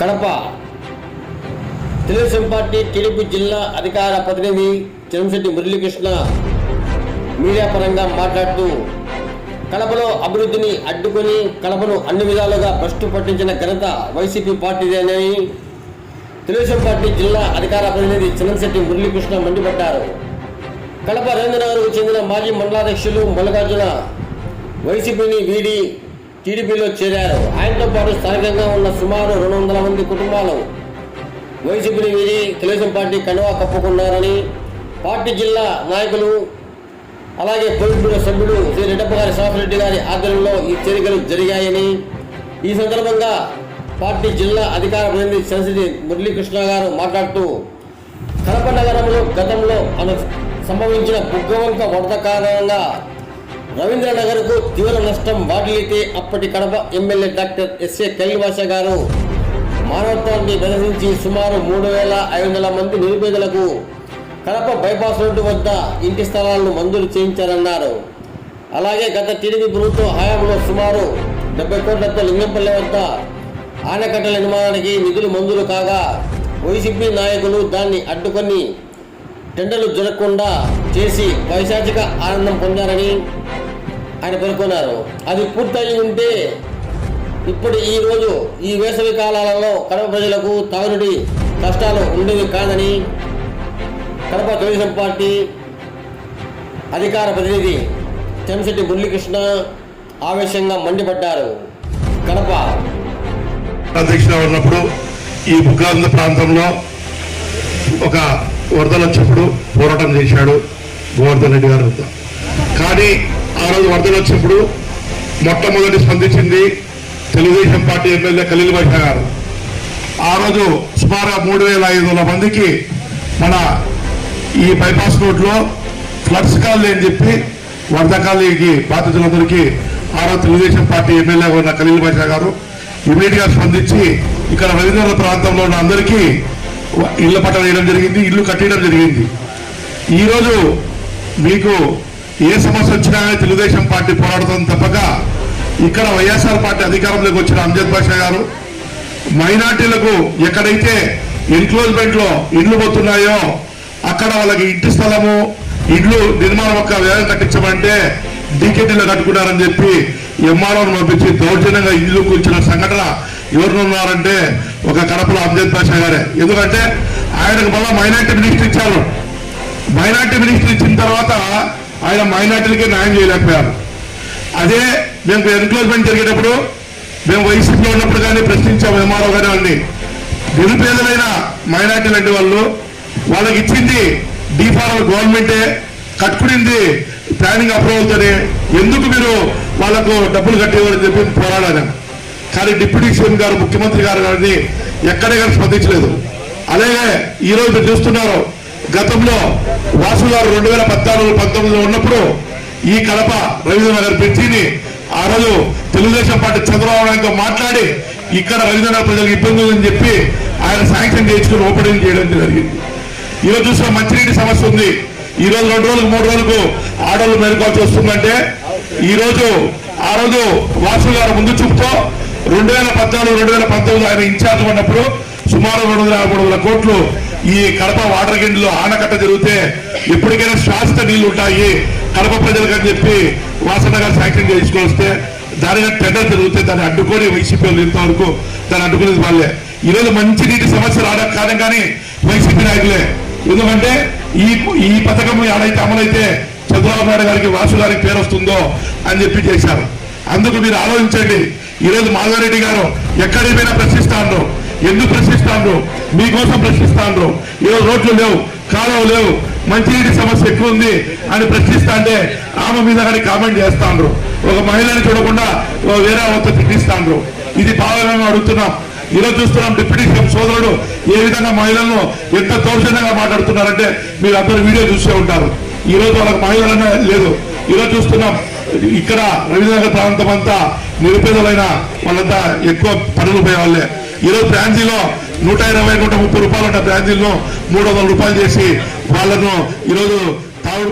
Kadapa. Telugu Desam party TDP జిల్లా అధికార ప్రతినిధి చిరంశెట్టి మురళీకృష్ణ మీడియా పరంగా మాట్లాడుతూ కడపలో అభివృద్ధిని అడ్డుకొని కడపను అన్ని విధాలుగా భ్రష్టు పట్టించిన ఘనత వైసీపీ పార్టీదేనని తెలుగుదేశం పార్టీ జిల్లా అధికార ప్రతినిధి చిరంశెట్టి మురళీకృష్ణ మండిపడ్డారు. కడప రేంద్రనగర్కు చెందిన మాజీ మండలాధ్యక్షులు మల్లికార్జున వైసీపీని వీడి టీడీపీలో చేరారు. ఆయనతో పాటు స్థానికంగా ఉన్న సుమారు రెండు వందల మంది కుటుంబాలు వైసీపీని వీడి తెలుగుదేశం పార్టీ కండువా కప్పుకున్నారని పార్టీ జిల్లా నాయకులు అలాగే పొలిట్ బ్యూరో సభ్యుడు శ్రీ రెడ్డప్ప గారి శాసరెడ్డి గారి ఆధ్వర్యంలో ఈ చేరికలు జరిగాయని ఈ సందర్భంగా పార్టీ జిల్లా అధికార ప్రతినిధి చంద్రశ్రీ మురళీకృష్ణ గారు మాట్లాడుతూ కడప నగరంలో గతంలో సంభవించిన బుగ్గవంక వరద కారణంగా రవీంద్రనగర్కు తీవ్ర నష్టం వాటిల్లితే అప్పటి Kadapa MLA doctor S A కైల్వాస గారు మానవత్వాన్ని ప్రదర్శించి సుమారు మూడు వేల ఐదు వందల మంది నిరుపేదలకు కడప బైపాస్ రోడ్డు వద్ద ఇంటి స్థలాలను మంజూరు చేయించారన్నారు. అలాగే గత టీడీపీ ప్రభుత్వ హయాంలో సుమారు డెబ్బై కోట్లతో లింగంపల్లి వద్ద ఆనకట్టల నిర్మాణానికి నిధులు మంజూరు కాగా వైసీపీ నాయకులు దాన్ని అడ్డుకొని టెండర్లు జరగకుండా చేసి వైశాచిక ఆనందం పొందారని ఆయన పేర్కొన్నారు. అది పూర్తయి ఉంటే ఇప్పుడు ఈ రోజు ఈ వేసవి కాలాలలో కడప ప్రజలకు తాగునీటి కష్టాలు ఉండేవి కాదని కడప తెలుగుదేశం పార్టీ అధికార ప్రతినిధి చెంశెట్టి మురళీకృష్ణ ఆవేశంగా మండిపడ్డారు. కడప అధ్యక్షుడు ఉన్నప్పుడు ఈ బుగ్గాంధ ప్రాంతంలో ఒక వరదలు వచ్చినప్పుడు పోరాటం చేశాడు గోవర్ధన్ రెడ్డి గారు. కానీ ఆ రోజు వరదలు వచ్చినప్పుడు మొట్టమొదటి స్పందించింది తెలుగుదేశం పార్టీ ఎమ్మెల్యే ఖలీల్ బాషా గారు. ఆ రోజు సుమారుగా మూడు వేల ఐదు వందల మందికి మన ఈ బైపాస్ రోడ్లో ఫ్లడ్స్ కాలనీ అని చెప్పి వరద కాలనీకి బాధితులందరికీ ఆ రోజు తెలుగుదేశం పార్టీ ఎమ్మెల్యే ఉన్న ఖలీల్ బాషా గారు ఇమీడియట్గా స్పందించి ఇక్కడ రవీంద్ర ప్రాంతంలో ఉన్న అందరికీ ఇళ్ళ పట్టణ వేయడం జరిగింది ఇల్లు కట్టడం జరిగింది. ఈరోజు మీకు ఏ సమస్య వచ్చినా తెలుగుదేశం పార్టీ పోరాడుతుంది తప్పక. ఇక్కడ వైఎస్ఆర్ పార్టీ అధికారంలోకి వచ్చిన అంజద్ బాషా గారు మైనార్టీలకు ఎక్కడైతే ఎన్క్లోజ్మెంట్లో ఇండ్లు పోతున్నాయో అక్కడ వాళ్ళకి ఇంటి స్థలము ఇండ్లు నిర్మాణం యొక్క వ్యయం కట్టించమంటే డీకేటీలో కట్టుకున్నారని చెప్పి ఎంఆర్ఓను పంపించి దౌర్జన్యంగా ఇల్లు కూర్చున్న సంఘటన ఎవరున్నారంటే ఒక కడపలో అంజద్ బాషా గారే. ఎందుకంటే ఆయనకు మళ్ళా మైనార్టీ మినిస్టర్ ఇచ్చారు. మైనార్టీ మినిస్టర్ ఇచ్చిన తర్వాత ఆయన మైనార్టీలకి న్యాయం చేయలేకపోయారు. అదే మేము ఎన్క్లోజ్మెంట్ జరిగేటప్పుడు మేము వైసీపీలో ఉన్నప్పుడు కానీ ప్రశ్నించాం ఎంఆర్ఓ గారి వాళ్ళని నిరుపేదలైన మైనార్టీ లాంటి వాళ్ళు వాళ్ళకి ఇచ్చింది డిఫార్మల్ గవర్నమెంటే కట్టుకునింది ప్లానింగ్ అప్రూవల్తోనే ఎందుకు మీరు వాళ్ళకు డబ్బులు కట్టేవారని చెప్పి పోరాడాను కానీ డిప్యూటీ సీఎం గారు ముఖ్యమంత్రి గారు గారిని ఎక్కడే కానీ స్పందించలేదు. అలాగే ఈ రోజు మీరు చూస్తున్నారు గతంలో వాసు గారు రెండు వేల పద్నాలుగు పంతొమ్మిదిలో ఉన్నప్పుడు ఈ కడప రవీంద్ర నగర్ బ్రిడ్జిని ఆ రోజు తెలుగుదేశం పార్టీ చంద్రబాబు నాయుడుతో మాట్లాడి ఇక్కడ రవీంద్ర నగర్ ప్రజలకు ఇబ్బంది ఉందని చెప్పి ఆయన శాంక్షన్ చేయించుకుని ఓపెనింగ్ చేయడం జరిగింది. ఈ రోజు చూసిన మంచినీటి సమస్య ఉంది. ఈ రోజు రెండు రోజులకు మూడు రోజులకు ఆడోళ్ళు మేలుకోవాల్సి వస్తుందంటే ఈ రోజు ఆ రోజు వాసు గారు ముందు చూపుతో రెండు వేల పద్నాలుగు రెండు వేల పంతొమ్మిది ఆయన ఇన్ఛార్జ్ ఉన్నప్పుడు సుమారు రెండు వందల యాభై వందల కోట్లు ఈ కడప వాటర్ గిండిలో ఆనకట్ట జరిగితే ఎప్పటికైనా శాశ్వత నీళ్ళు ఉంటాయి. కడప ప్రజలకు అని చెప్పి వాసనగా శాంక్షన్ చేసుకొస్తే దానిగా టెండర్ జరిగితే దాన్ని అడ్డుకొని వైసీపీ ఇంతవరకు దాన్ని అడ్డుకునేది వాళ్ళే. ఈ రోజు మంచి నీటి సమస్య రావడం కారణం కానీ వైసీపీ నాయకులే. ఎందుకంటే ఈ ఈ పథకం ఎక్కడైతే అమలైతే చంద్రబాబు నాయుడు గారికి వాసు గారికి పేరు వస్తుందో అని చెప్పి చేశారు. అందుకు మీరు ఆలోచించండి. ఈ రోజు మాధవరెడ్డి గారు ఎక్కడికి పోయినా ప్రశ్నిస్తాండ్రు ఎందుకు ప్రశ్నిస్తాండ్రు మీకోసం ప్రశ్నిస్తాండ్రు. ఈరోజు రోడ్లు లేవు కాలువ లేవు మంచినీటి సమస్య ఎక్కువ ఉంది అని ప్రశ్నిస్తా అంటే ఆమె మీద కానీ కామెంట్ చేస్తాండ్రు. ఒక మహిళని చూడకుండా వేరే ఆమెతో తిట్టిస్తాండ్రు. ఇది భావమేమో అడుగుతున్నాం. ఈరోజు చూస్తున్నాం డిప్యూటీ సీఎం సోదరుడు ఏ విధంగా మహిళలను ఎంత దౌర్జన్యంగా మాట్లాడుతున్నారంటే మీరు అందరూ వీడియో చూసే ఉంటారు. ఈ రోజు వాళ్ళకి మహిళలనే లేదు. ఈరోజు చూస్తున్నాం. ఇక్కడ రవీంద్రనగర్ ప్రాంతం అంతా నిరుపేదలైన వాళ్ళంతా ఎక్కువ పనులు పోయే వాళ్ళే. ఈరోజు ఫ్రాన్సీలో నూట ఇరవై నూట ముప్పై రూపాయలు ఉన్న బ్రాంచీలను మూడు వందల రూపాయలు చేసి వాళ్ళను ఈరోజు తాగుడు